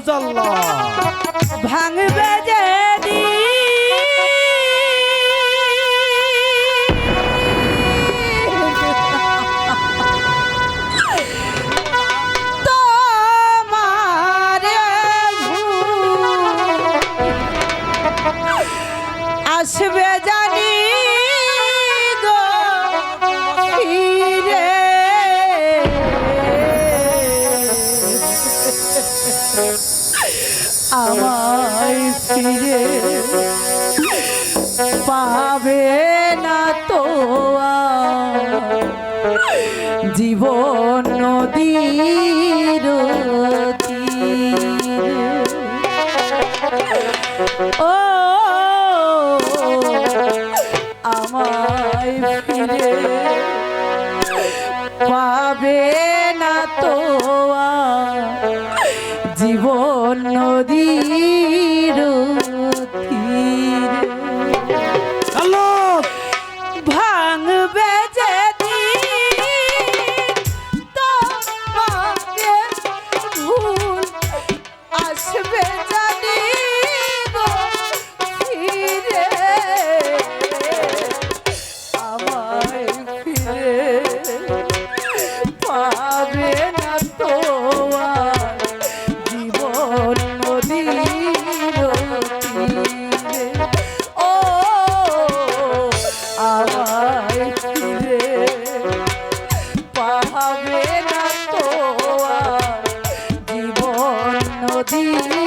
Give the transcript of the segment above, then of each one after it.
মুজাল্লা ভাঙবে ফিরে পাবে না তো জীবন নদীর ও আমায় ফিরে পাবে না তো জীবন নদীর i'm melodia.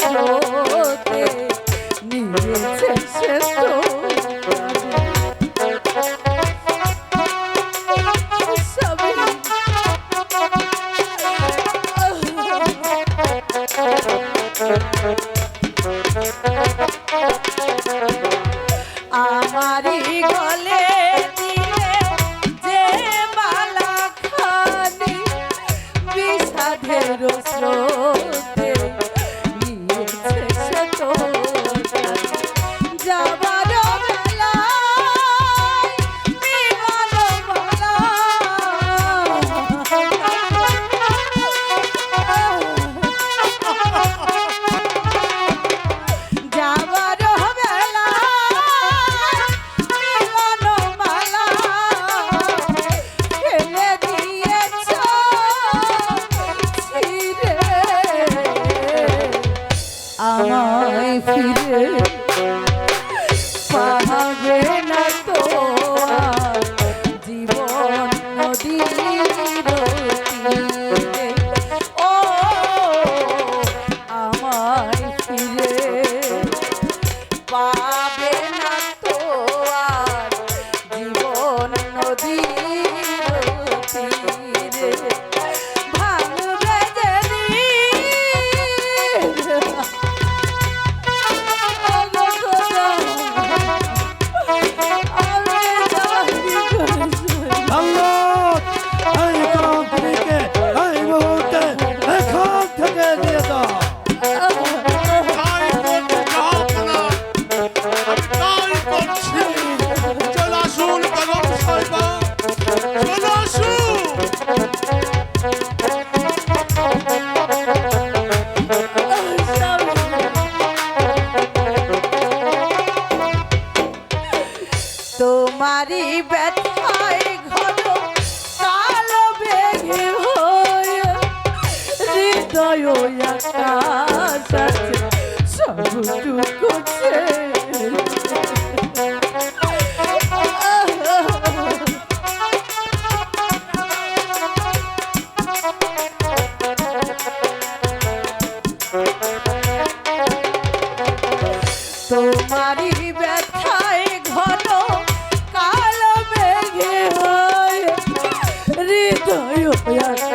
স্রোতে নিয়েছে সে আমারি গলে স্রোত ব্যথায় ঘন কালো বেঘে হয়ে হৃদয় আকাশ সবটুকু ছেড়ে Dios.